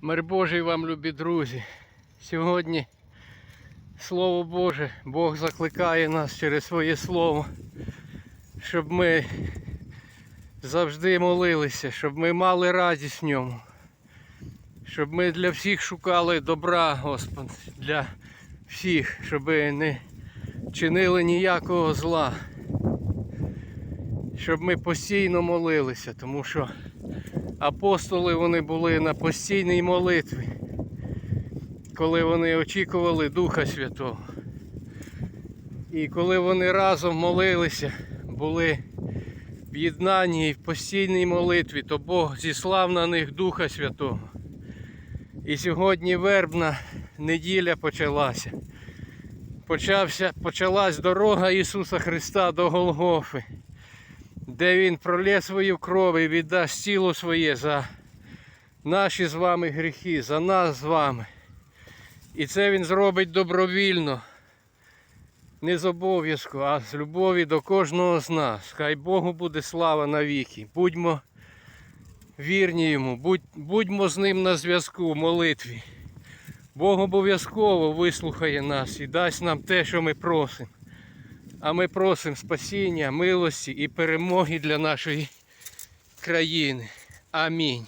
Мир Божий вам, любі друзі. Сьогодні Слово Боже, Бог закликає нас через своє Слово, щоб ми завжди молилися, щоб ми мали радість в ньому, щоб ми для всіх шукали добра, Господь, для всіх, щоб не чинили ніякого зла. Щоб ми постійно молилися, тому що апостоли вони були на постійній молитві, коли вони очікували Духа Святого. І коли вони разом молилися, були в єднанні і в постійній молитві, то Бог зіслав на них Духа Святого. І сьогодні вербна неділя почалася. Почався, почалась дорога Ісуса Христа до Голгофи де він пролє свою кров і віддасть тіло своє за наші з вами гріхи, за нас з вами. І це він зробить добровільно, не з обов'язку, а з любові до кожного з нас. Хай Богу буде слава навіки. Будьмо вірні йому, будь, будьмо з ним на зв'язку в молитві. Бог обов'язково вислухає нас і дасть нам те, що ми просимо. А ми просимо спасіння, милості і перемоги для нашої країни. Амінь.